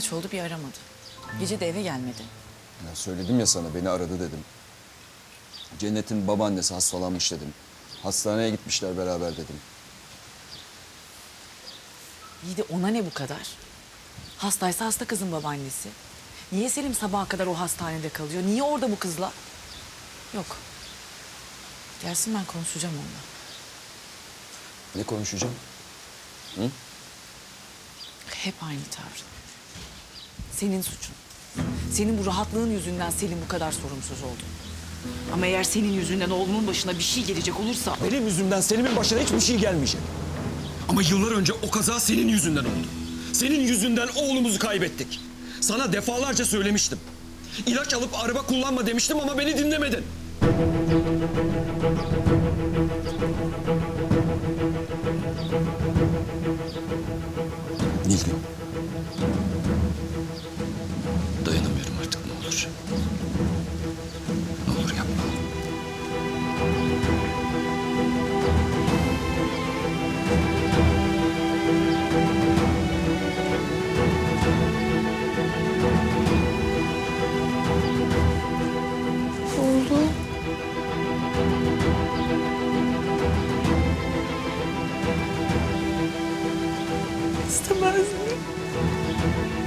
kaç oldu bir aramadı. Gece de eve gelmedi. Ya söyledim ya sana beni aradı dedim. Cennet'in babaannesi hastalanmış dedim. Hastaneye gitmişler beraber dedim. İyi de ona ne bu kadar? Hastaysa hasta kızın babaannesi. Niye Selim sabaha kadar o hastanede kalıyor? Niye orada bu kızla? Yok. Gelsin ben konuşacağım onunla. Ne konuşacağım? Hep aynı tavrı. Senin suçun. Senin bu rahatlığın yüzünden Selim bu kadar sorumsuz oldu. Ama eğer senin yüzünden oğlumun başına bir şey gelecek olursa... Benim yüzümden Selim'in başına hiçbir şey gelmeyecek. Ama yıllar önce o kaza senin yüzünden oldu. Senin yüzünden oğlumuzu kaybettik. Sana defalarca söylemiştim. İlaç alıp araba kullanma demiştim ama beni dinlemedin. Nilgün. istemez me.